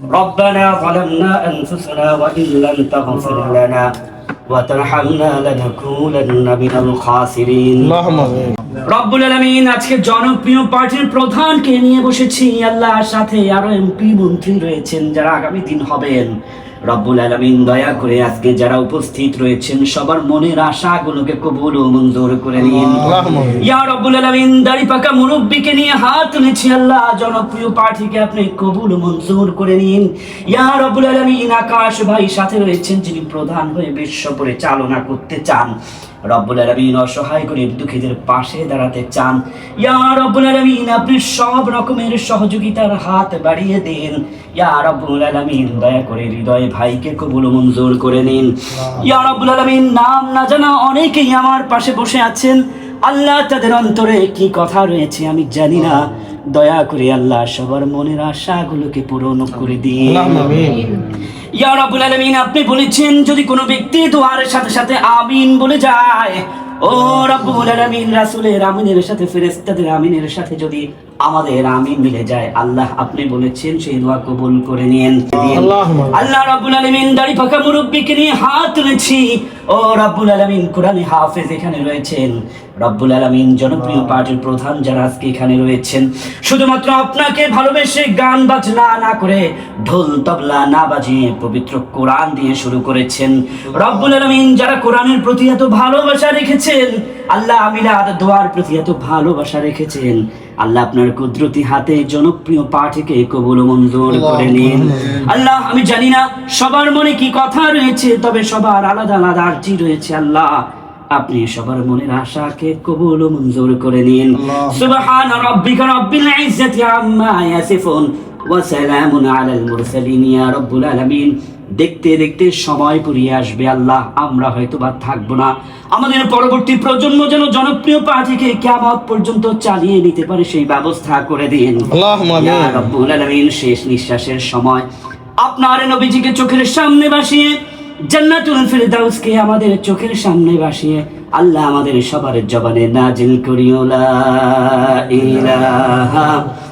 ربنا ظلمنا أنفسنا وإن لم تغفر لنا وترحمنا لنكونن من الخاسرين আল্লাহুম্মা আমিন। রব্বুল আলামিন আজকে জনপ্রিয় পার্টির প্রধানকে নিয়ে বসেছি আল্লাহ সাথে আরো এমপি মন্ত্রী রয়েছেন যারা আগামী দিন হবেন রব্বুল আলমিন দয়া করে আজকে যারা উপস্থিত রয়েছেন সবার মনের আশাগুলোকে কবুল ও মঞ্জুর করে নিন। ইয়া রব্বুল আলমিন দাড়ি পাকা মুরব্বীকে নিয়ে হাত তুলেছি আল্লাহ জনপ্রিয় পার্টিকে আপনি কবুল মঞ্জুর করে নিন। ইয়া রব্বুল আলমিন আকাশ ভাই সাথে রয়েছেন যিনি প্রধান হয়ে বিশ্ব পরিচালনা করতে চান। রব্বুল আলমিন অসহায় গরিব দুঃখীদের পাশে দাঁড়াতে চান। ইয়া রব্বুল আলমিন আপনি সব রকমের সহযোগিতার হাত বাড়িয়ে দেন। ইয়া রব্বুল আলমিন দয়া করে হৃদয় ভাইকে কবুল মঞ্জুর করে নিন। ইয়া রব্বুল আলমিন নাম না জানা অনেকেই আমার পাশে বসে আছেন। আল্লাহ তাদের অন্তরে কি কথা রয়েছে আমি জানি না। দয়া করে আল্লাহ সবার মনের আশা গুলোকে পূরণ করে দিয়ে ইয়া রাব্বুল আলামিন আপনি বলেছেন যদি কোনো ব্যক্তি দোয়ারের সাথে সাথে আমিন বলে যায় ও রাব্বুল আলামিন রাসূলের আমিনের সাথে ফেরেশতাদের আমিনের সাথে যদি আমাদের আমিন মিলে যায়। আল্লাহ আপনি বলেছেন সেই দোয়া কবুল করে আমিন। আল্লাহ রাব্বুল আলামিন দাড়ি পাকা মুরব্বিকে নিয়ে হাত তুলেছি। ও রাব্বুল আলামিন কোরআনে হাফেজ এখানে রয়েছেন। রব্বুল আলামিন জনপ্রিয় পার্টির প্রধান যারা আজকে এখানে রয়েছেন। শুধুমাত্র আপনাকে ভালোবেসে গান বাজনা না করে ঢোল তবলা না বাজিয়ে পবিত্র কোরআন দিয়ে শুরু করেছেন। রব্বুল আলমিন যারা কোরআনের প্রতি এত ভালোবাসা রেখেছেন আল্লাহ মিলাদ দোয়ার প্রতি এত ভালোবাসা রেখেছেন। আল্লাহ আপনার কুদরতি হাতে জনপ্রিয় পাঠকে কবুল মঞ্জুর করে নিন। আল্লাহ। আমি জানি না সবার মনে কি কথা রয়েছে তবে সবার আলাদা আলাদা আর্জি রয়েছে আল্লাহ। আপনি সবার মনের আশাকে কবুল মঞ্জুর করে নিন। সুবহান রাব্বিকা রাব্বিল ইজ্জাতি আম্মা ইয়াসিফুন। ওয়া সালামুন আলাল মুরসালিন ইয়া রাব্বুল আলামিন। দেখতে দেখতে সময় পুরিয়ে আসবে আল্লাহ আমরা হয়তো বা থাকব না। আমাদের পরবর্তী প্রজন্ম যেন জনপ্রিয় পার্টিকে কিয়ামত পর্যন্ত চালিয়ে নিতে পারে সেই ব্যবস্থা করে দিন। আমিন। আলামিন শেষ নিঃশ্বাসের সময়। আপনার নবীজিকে চোখের সামনে বাসিয়ে জান্নাতুল ফিরদাউসকে আমাদের চোখের সামনে বাসিয়ে আল্লাহ আমাদের সবার জবানে নাজিল করিও লা ইলাহা